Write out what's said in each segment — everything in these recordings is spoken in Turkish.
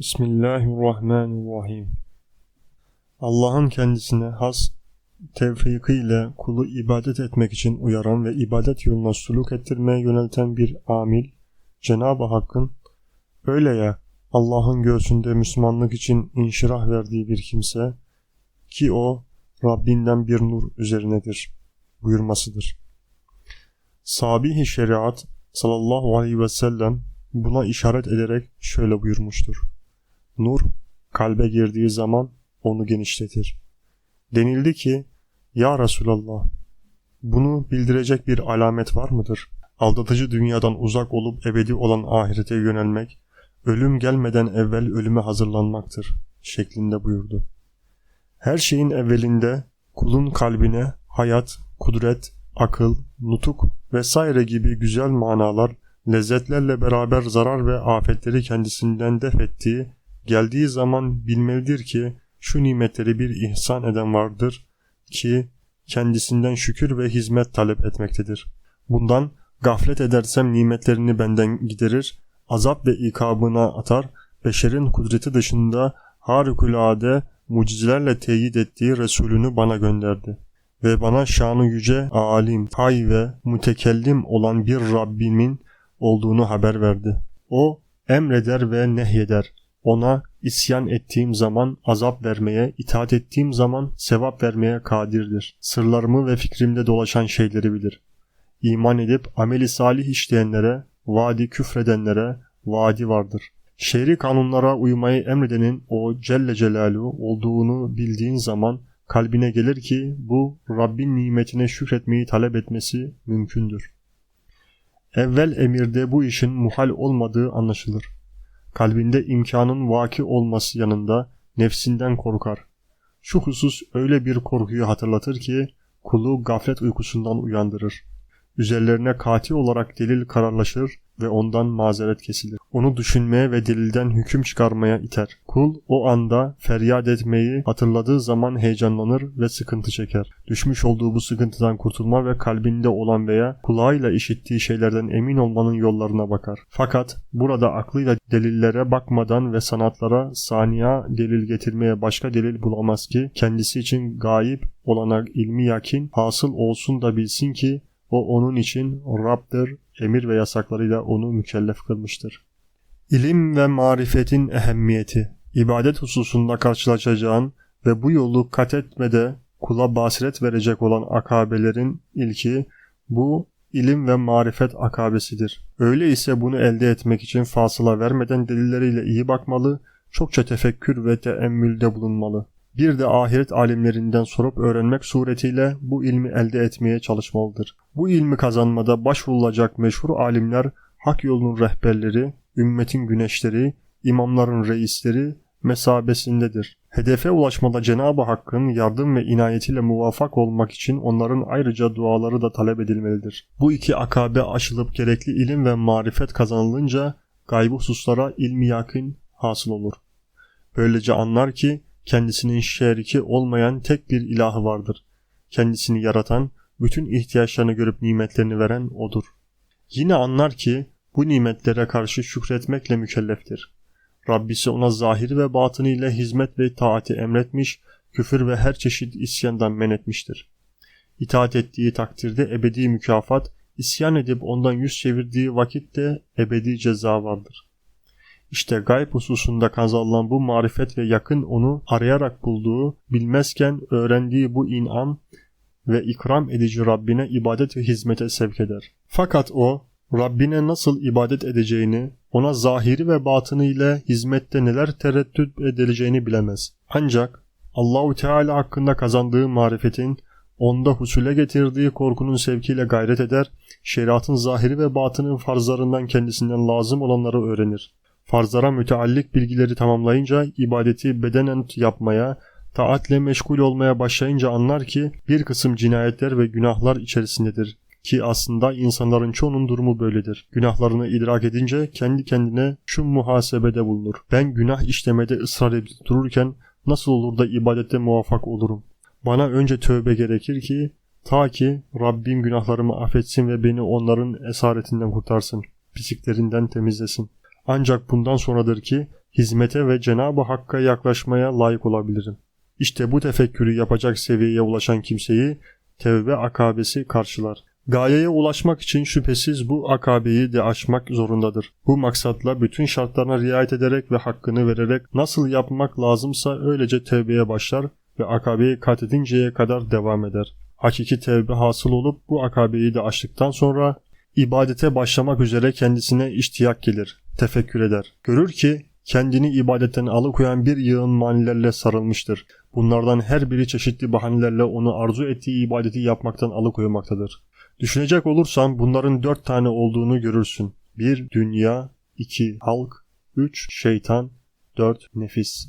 Bismillahirrahmanirrahim. Allah'ın kendisine has tevfikıyla kulu ibadet etmek için uyaran ve ibadet yoluna suluk ettirmeye yönelten bir amil, Cenab-ı Hakk'ın öyle ya Allah'ın göğsünde Müslümanlık için inşirah verdiği bir kimse ki o Rabbinden bir nur üzerinedir buyurmasıdır. Sabih-i şeriat sallallahu aleyhi ve sellem buna işaret ederek şöyle buyurmuştur. Nur kalbe girdiği zaman onu genişletir. Denildi ki, Ya Resulallah, bunu bildirecek bir alamet var mıdır? Aldatıcı dünyadan uzak olup ebedi olan ahirete yönelmek, ölüm gelmeden evvel ölüme hazırlanmaktır şeklinde buyurdu. Her şeyin evvelinde kulun kalbine hayat, kudret, akıl, nutuk vesaire gibi güzel manalar, lezzetlerle beraber zarar ve afetleri kendisinden def ettiği, geldiği zaman bilmelidir ki şu nimetleri bir ihsan eden vardır ki kendisinden şükür ve hizmet talep etmektedir. Bundan gaflet edersem nimetlerini benden giderir, azap ve ikabına atar, beşerin kudreti dışında harikulade mucizelerle teyit ettiği Resulünü bana gönderdi. Ve bana şanı yüce, alim, hay ve mütekellim olan bir Rabbimin olduğunu haber verdi. O emreder ve nehyeder. Ona isyan ettiğim zaman azap vermeye, itaat ettiğim zaman sevap vermeye kadirdir. Sırlarımı ve fikrimde dolaşan şeyleri bilir. İman edip ameli salih işleyenlere, vadi küfredenlere vadi vardır. Şehri kanunlara uymayı emredenin o Celle Celaluhu olduğunu bildiğin zaman kalbine gelir ki bu Rabbin nimetine şükretmeyi talep etmesi mümkündür. Evvel emirde bu işin muhal olmadığı anlaşılır. Kalbinde imkanın vaki olması yanında nefsinden korkar. Şu husus öyle bir korkuyu hatırlatır ki kulu gaflet uykusundan uyandırır. Üzerlerine kati olarak delil kararlaşır ve ondan mazeret kesilir. Onu düşünmeye ve delilden hüküm çıkarmaya iter. Kul o anda feryat etmeyi hatırladığı zaman heyecanlanır ve sıkıntı çeker. Düşmüş olduğu bu sıkıntıdan kurtulma ve kalbinde olan veya kulağıyla işittiği şeylerden emin olmanın yollarına bakar. Fakat burada aklıyla delillere bakmadan ve sanatlara saniya delil getirmeye başka delil bulamaz ki kendisi için gayip olana ilmi yakin hasıl olsun da bilsin ki o onun için Rab'dır, emir ve yasaklarıyla onu mükellef kılmıştır. İlim ve marifetin ehemmiyeti, ibadet hususunda karşılaşacağın ve bu yolu kat etmede kula basiret verecek olan akabelerin ilki bu ilim ve marifet akabesidir. Öyle ise bunu elde etmek için fasıla vermeden delilleriyle iyi bakmalı, çokça tefekkür ve teemmülde bulunmalı. Bir de ahiret alimlerinden sorup öğrenmek suretiyle bu ilmi elde etmeye çalışmalıdır. Bu ilmi kazanmada başvurulacak meşhur alimler hak yolunun rehberleri, ümmetin güneşleri, imamların reisleri mesabesindedir. Hedefe ulaşmada Cenab-ı Hakk'ın yardım ve inayetiyle muvaffak olmak için onların ayrıca duaları da talep edilmelidir. Bu iki akabe aşılıp gerekli ilim ve marifet kazanılınca gaybı hususlara ilmi yakın hasıl olur. Böylece anlar ki kendisinin şeriki olmayan tek bir ilahı vardır. Kendisini yaratan, bütün ihtiyaçlarını görüp nimetlerini veren O'dur. Yine anlar ki bu nimetlere karşı şükretmekle mükelleftir. Rabbisi ona zahiri ve batını ile hizmet ve taati emretmiş, küfür ve her çeşit isyandan men etmiştir. İtaat ettiği takdirde ebedi mükafat, isyan edip ondan yüz çevirdiği vakitte ebedi ceza vardır. İşte gayb hususunda kazanılan bu marifet ve yakın onu arayarak bulduğu, bilmezken öğrendiği bu inam ve ikram edici Rabbine ibadet ve hizmete sevk eder. Fakat o, Rabbine nasıl ibadet edeceğini, ona zahiri ve batını ile hizmette neler tereddüt edileceğini bilemez. Ancak Allahu Teala hakkında kazandığı marifetin onda husule getirdiği korkunun sevkiyle gayret eder, şeriatın zahiri ve batının farzlarından kendisinden lazım olanları öğrenir. Farzlara müteallik bilgileri tamamlayınca ibadeti bedenen yapmaya, taatle meşgul olmaya başlayınca anlar ki bir kısım cinayetler ve günahlar içerisindedir ki aslında insanların çoğunun durumu böyledir. Günahlarını idrak edince kendi kendine şu muhasebede bulunur. Ben günah işlemede ısrar edip dururken nasıl olur da ibadette muvaffak olurum? Bana önce tövbe gerekir ki ta ki Rabbim günahlarımı affetsin ve beni onların esaretinden kurtarsın, pisliklerinden temizlesin. Ancak bundan sonradır ki hizmete ve Cenab-ı Hakk'a yaklaşmaya layık olabilirim. İşte bu tefekkürü yapacak seviyeye ulaşan kimseyi tevbe akabesi karşılar. Gayeye ulaşmak için şüphesiz bu akabeyi de aşmak zorundadır. Bu maksatla bütün şartlarına riayet ederek ve hakkını vererek nasıl yapmak lazımsa öylece tevbeye başlar ve akabeyi kat edinceye kadar devam eder. Hakiki tevbe hasıl olup bu akabeyi de aştıktan sonra ibadete başlamak üzere kendisine iştiyak gelir, tefekkür eder. Görür ki kendini ibadetten alıkoyan bir yığın manilerle sarılmıştır. Bunlardan her biri çeşitli bahanelerle onu arzu ettiği ibadeti yapmaktan alıkoymaktadır. Düşünecek olursan bunların dört tane olduğunu görürsün. Bir dünya, iki halk, üç şeytan, dört nefis.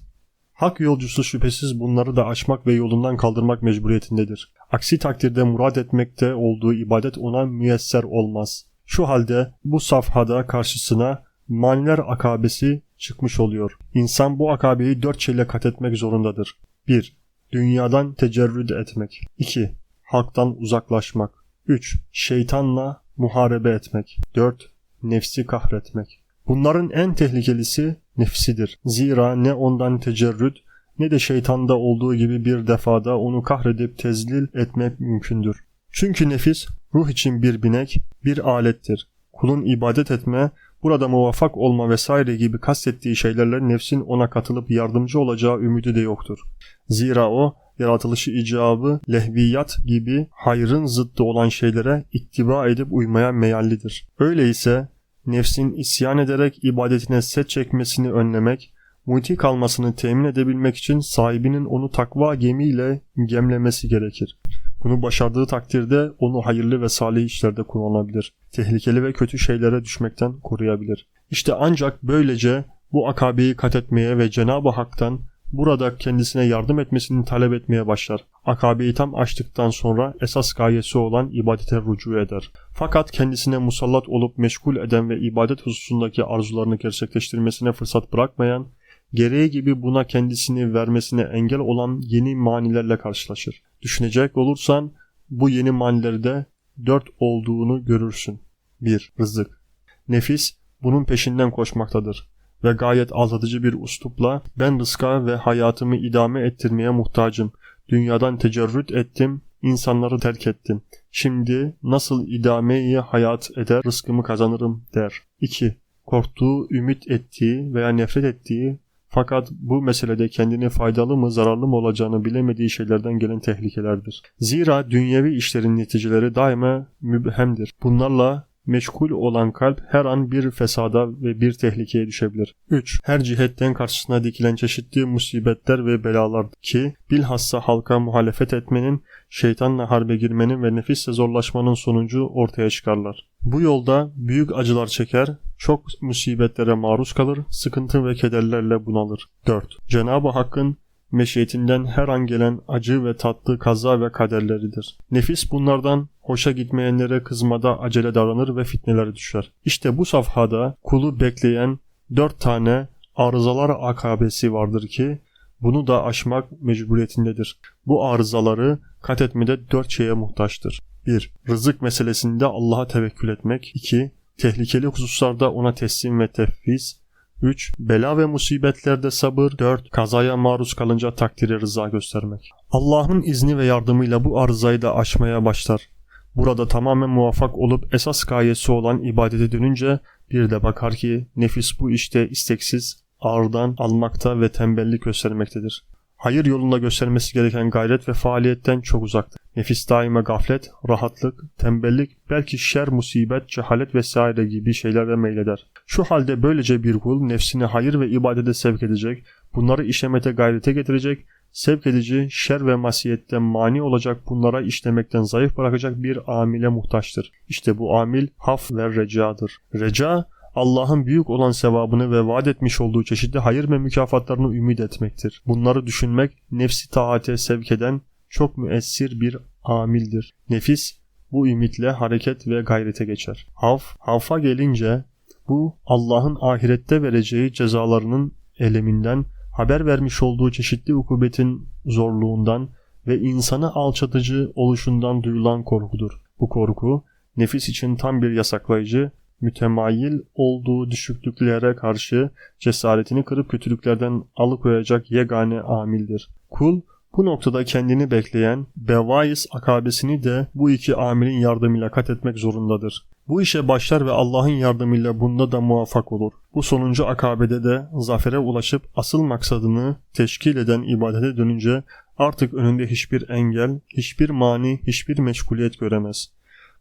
Hak yolcusu şüphesiz bunları da aşmak ve yolundan kaldırmak mecburiyetindedir. Aksi takdirde murad etmekte olduğu ibadet ona müyesser olmaz. Şu halde bu safhada karşısına maniler akabesi çıkmış oluyor. İnsan bu akabeyi dört şeyle kat etmek zorundadır. 1. Dünyadan tecerrüd etmek. 2. Halktan uzaklaşmak. 3. Şeytanla muharebe etmek. 4. Nefsi kahretmek. Bunların en tehlikelisi nefsidir. Zira ne ondan tecerrüt ne de şeytanda olduğu gibi bir defada onu kahredip tezlil etmek mümkündür. Çünkü nefis ruh için bir binek, bir alettir. Kulun ibadet etme, burada muvaffak olma vesaire gibi kastettiği şeylerle nefsin ona katılıp yardımcı olacağı ümidi de yoktur. Zira o yaratılışı icabı, lehviyat gibi hayrın zıttı olan şeylere ittiba edip uymaya meyallidir. Öyleyse nefsin isyan ederek ibadetine set çekmesini önlemek, muti kalmasını temin edebilmek için sahibinin onu takva gemiyle gemlemesi gerekir. Bunu başardığı takdirde onu hayırlı ve salih işlerde kullanabilir. Tehlikeli ve kötü şeylere düşmekten koruyabilir. İşte ancak böylece bu akabeyi kat etmeye ve Cenab-ı Hak'tan burada kendisine yardım etmesini talep etmeye başlar. Akabeyi tam açtıktan sonra esas gayesi olan ibadete rücu eder. Fakat kendisine musallat olup meşgul eden ve ibadet hususundaki arzularını gerçekleştirmesine fırsat bırakmayan, gereği gibi buna kendisini vermesine engel olan yeni manilerle karşılaşır. Düşünecek olursan bu yeni manilerde dört olduğunu görürsün. 1. Rızık. Nefis bunun peşinden koşmaktadır ve gayet aldatıcı bir uslupla ben rızka ve hayatımı idame ettirmeye muhtacım. Dünyadan tecerrüt ettim, insanları terk ettim. Şimdi nasıl idameyi hayat eder, rızkımı kazanırım der. 2. Korktuğu, ümit ettiği veya nefret ettiği fakat bu meselede kendini faydalı mı zararlı mı olacağını bilemediği şeylerden gelen tehlikelerdir. Zira dünyevi işlerin neticeleri daima mübhemdir. Bunlarla meşgul olan kalp her an bir fesada ve bir tehlikeye düşebilir. 3. Her cihetten karşısına dikilen çeşitli musibetler ve belalar ki bilhassa halka muhalefet etmenin, şeytanla harbe girmenin ve nefisle zorlaşmanın sonucu ortaya çıkarlar. Bu yolda büyük acılar çeker, çok musibetlere maruz kalır, sıkıntı ve kederlerle bunalır. 4. Cenab-ı Hakk'ın meşiyetinden her an gelen acı ve tatlı kaza ve kaderleridir. Nefis bunlardan hoşa gitmeyenlere kızmada acele davranır ve fitnelere düşer. İşte bu safhada kulu bekleyen dört tane arızalar akabesi vardır ki bunu da aşmak mecburiyetindedir. Bu arızaları kat etmede dört şeye muhtaçtır. 1. Rızık meselesinde Allah'a tevekkül etmek. 2. Tehlikeli hususlarda ona teslim ve tefviz. 3. Bela ve musibetlerde sabır. 4. Kazaya maruz kalınca takdire rıza göstermek. Allah'ın izni ve yardımıyla bu arızayı da aşmaya başlar. Burada tamamen muvaffak olup esas gayesi olan ibadete dönünce bir de bakar ki nefis bu işte isteksiz, ağırdan almakta ve tembellik göstermektedir. Hayır yolunda göstermesi gereken gayret ve faaliyetten çok uzaktır. Nefis daima gaflet, rahatlık, tembellik, belki şer, musibet, cehalet vesaire gibi şeylere meyleder. Şu halde böylece bir kul nefsini hayır ve ibadete sevk edecek, bunları işlemete gayrete getirecek, sevk edici, şer ve masiyette mani olacak bunlara işlemekten zayıf bırakacak bir amile muhtaçtır. İşte bu amil haf ve recadır. Reca, Allah'ın büyük olan sevabını ve vaat etmiş olduğu çeşitli hayır ve mükafatlarını ümit etmektir. Bunları düşünmek nefsi taate sevk eden çok müessir bir amildir. Nefis bu ümitle hareket ve gayrete geçer. Haf, hafa gelince bu Allah'ın ahirette vereceği cezalarının eleminden, haber vermiş olduğu çeşitli ukubetin zorluğundan ve insanı alçatıcı oluşundan duyulan korkudur. Bu korku nefis için tam bir yasaklayıcı mütemayil olduğu düşüklüklere karşı cesaretini kırıp kötülüklerden alıkoyacak yegane amildir. Kul bu noktada kendini bekleyen Bevais akabesini de bu iki amilin yardımıyla kat etmek zorundadır. Bu işe başlar ve Allah'ın yardımıyla bunda da muvaffak olur. Bu sonuncu akabede de zafere ulaşıp asıl maksadını teşkil eden ibadete dönünce artık önünde hiçbir engel, hiçbir mani, hiçbir meşguliyet göremez.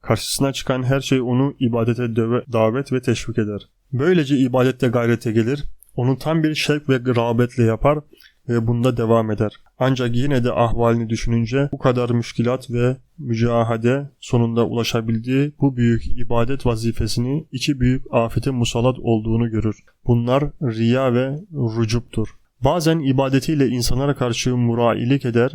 Karşısına çıkan her şey onu ibadete döve, davet ve teşvik eder. Böylece ibadette gayrete gelir, onu tam bir şevk ve rağbetle yapar ve bunda devam eder. Ancak yine de ahvalini düşününce bu kadar müşkilat ve mücahade sonunda ulaşabildiği bu büyük ibadet vazifesini iki büyük afete musallat olduğunu görür. Bunlar riya ve rucuptur. Bazen ibadetiyle insanlara karşı murailik eder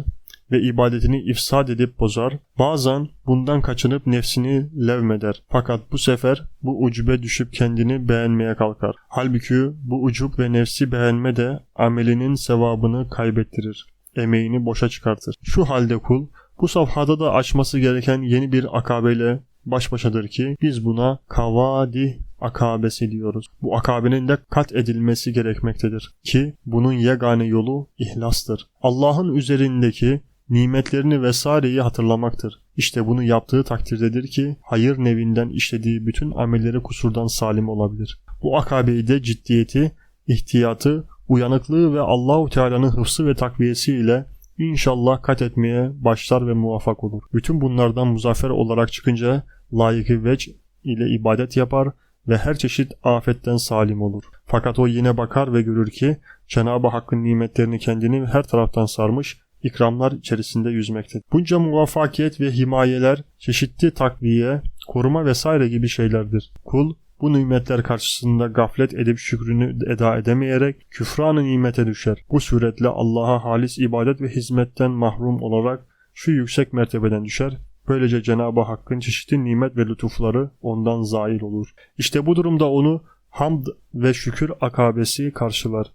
ve ibadetini ifsad edip bozar. Bazen bundan kaçınıp nefsini levmeder. Fakat bu sefer bu ucube düşüp kendini beğenmeye kalkar. Halbuki bu ucub ve nefsi beğenme de amelinin sevabını kaybettirir. Emeğini boşa çıkartır. Şu halde kul bu safhada da açması gereken yeni bir akabeyle baş başadır ki biz buna kavadi akabesi diyoruz. Bu akabenin de kat edilmesi gerekmektedir ki bunun yegane yolu ihlastır. Allah'ın üzerindeki nimetlerini vesaireyi hatırlamaktır. İşte bunu yaptığı takdirdedir ki hayır nevinden işlediği bütün amelleri kusurdan salim olabilir. Bu akabeyi de ciddiyeti, ihtiyatı, uyanıklığı ve Allahu Teala'nın hıfsı ve takviyesi ile inşallah kat etmeye başlar ve muvaffak olur. Bütün bunlardan muzaffer olarak çıkınca layıkı veç ile ibadet yapar ve her çeşit afetten salim olur. Fakat o yine bakar ve görür ki Cenab-ı Hakk'ın nimetlerini kendini her taraftan sarmış, ikramlar içerisinde yüzmektedir. Bunca muvaffakiyet ve himayeler, çeşitli takviye, koruma vesaire gibi şeylerdir. Kul bu nimetler karşısında gaflet edip şükrünü eda edemeyerek küfranı nimete düşer. Bu suretle Allah'a halis ibadet ve hizmetten mahrum olarak şu yüksek mertebeden düşer. Böylece Cenab-ı Hakk'ın çeşitli nimet ve lütufları ondan zail olur. İşte bu durumda onu hamd ve şükür akabesi karşılar.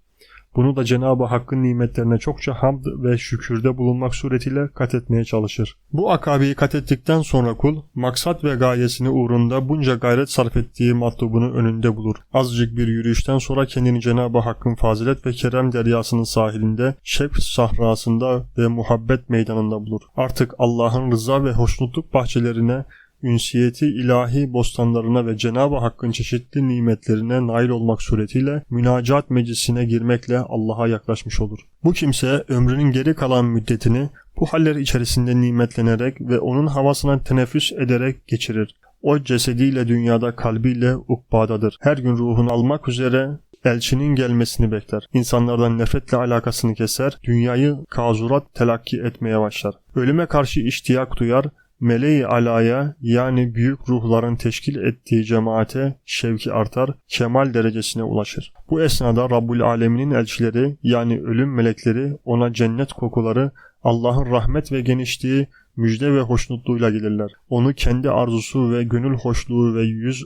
Bunu da Cenab-ı Hakk'ın nimetlerine çokça hamd ve şükürde bulunmak suretiyle kat etmeye çalışır. Bu akabeyi kat ettikten sonra kul, maksat ve gayesini uğrunda bunca gayret sarf ettiği matlubunu önünde bulur. Azıcık bir yürüyüşten sonra kendini Cenab-ı Hakk'ın fazilet ve kerem deryasının sahilinde, şevk sahrasında ve muhabbet meydanında bulur. Artık Allah'ın rıza ve hoşnutluk bahçelerine ünsiyeti ilahi bostanlarına ve Cenab-ı Hakk'ın çeşitli nimetlerine nail olmak suretiyle münacat meclisine girmekle Allah'a yaklaşmış olur. Bu kimse ömrünün geri kalan müddetini bu haller içerisinde nimetlenerek ve onun havasına teneffüs ederek geçirir. O cesediyle dünyada kalbiyle ukbadadır. Her gün ruhunu almak üzere elçinin gelmesini bekler. İnsanlardan nefretle alakasını keser, dünyayı kazurat telakki etmeye başlar. Ölüme karşı iştiyak duyar, meleği alaya yani büyük ruhların teşkil ettiği cemaate şevki artar, kemal derecesine ulaşır. Bu esnada Rabbul Alemin'in elçileri yani ölüm melekleri ona cennet kokuları, Allah'ın rahmet ve genişliği, müjde ve hoşnutluğuyla gelirler. Onu kendi arzusu ve gönül hoşluğu ve yüz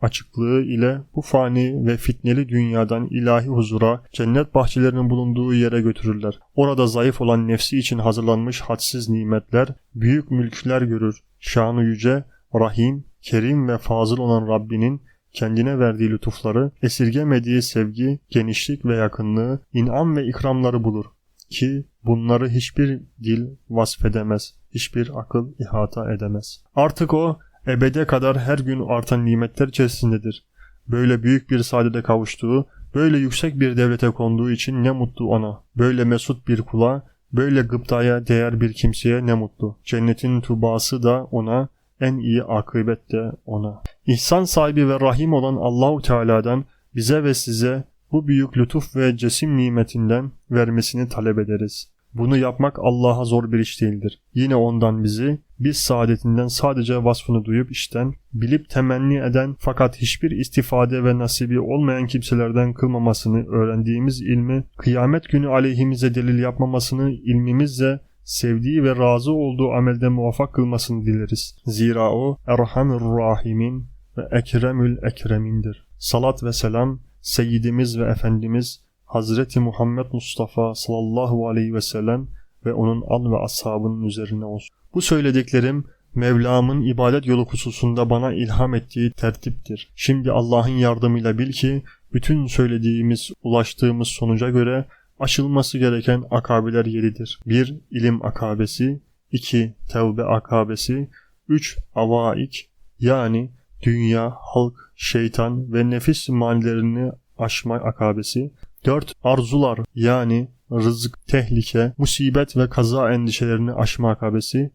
açıklığı ile bu fani ve fitneli dünyadan ilahi huzura, cennet bahçelerinin bulunduğu yere götürürler. Orada zayıf olan nefsi için hazırlanmış hadsiz nimetler, büyük mülkler görür. Şanı yüce, rahim, kerim ve fazıl olan Rabbinin kendine verdiği lütufları, esirgemediği sevgi, genişlik ve yakınlığı, inam ve ikramları bulur ki bunları hiçbir dil vasfedemez, hiçbir akıl ihata edemez. Artık o ebede kadar her gün artan nimetler içerisindedir. Böyle büyük bir saadete kavuştuğu, böyle yüksek bir devlete konduğu için ne mutlu ona. Böyle mesut bir kula, böyle gıptaya değer bir kimseye ne mutlu. Cennetin tubası da ona, en iyi akıbet de ona. İhsan sahibi ve rahim olan Allahu Teala'dan bize ve size bu büyük lütuf ve cesim nimetinden vermesini talep ederiz. Bunu yapmak Allah'a zor bir iş değildir. Yine ondan bizi, biz saadetinden sadece vasfını duyup işten, bilip temenni eden fakat hiçbir istifade ve nasibi olmayan kimselerden kılmamasını öğrendiğimiz ilmi, kıyamet günü aleyhimize delil yapmamasını ilmimizle sevdiği ve razı olduğu amelde muvaffak kılmasını dileriz. Zira o Erhamür Rahimin ve Ekremül Ekremindir. Salat ve selam Seyyidimiz ve Efendimiz Hazreti Muhammed Mustafa sallallahu aleyhi ve sellem ve onun al ve ashabının üzerine olsun. Bu söylediklerim Mevlam'ın ibadet yolu hususunda bana ilham ettiği tertiptir. Şimdi Allah'ın yardımıyla bil ki bütün söylediğimiz, ulaştığımız sonuca göre aşılması gereken akabeler yedidir. 1. ilim akabesi 2. Tevbe akabesi 3. Avaik yani dünya, halk, şeytan ve nefis manilerini aşma akabesi 4. Arzular yani rızık, tehlike, musibet ve kaza endişelerini aşma akabesi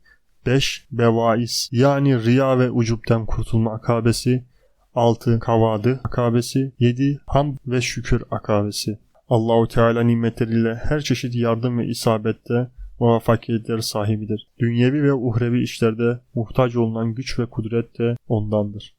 5. Bevais yani riya ve ucupten kurtulma akabesi 6. Kavadı akabesi 7. Hamd ve şükür akabesi Allahu Teala nimetleriyle her çeşit yardım ve isabette muvaffakiyetler sahibidir. Dünyevi ve uhrevi işlerde muhtaç olunan güç ve kudret de ondandır.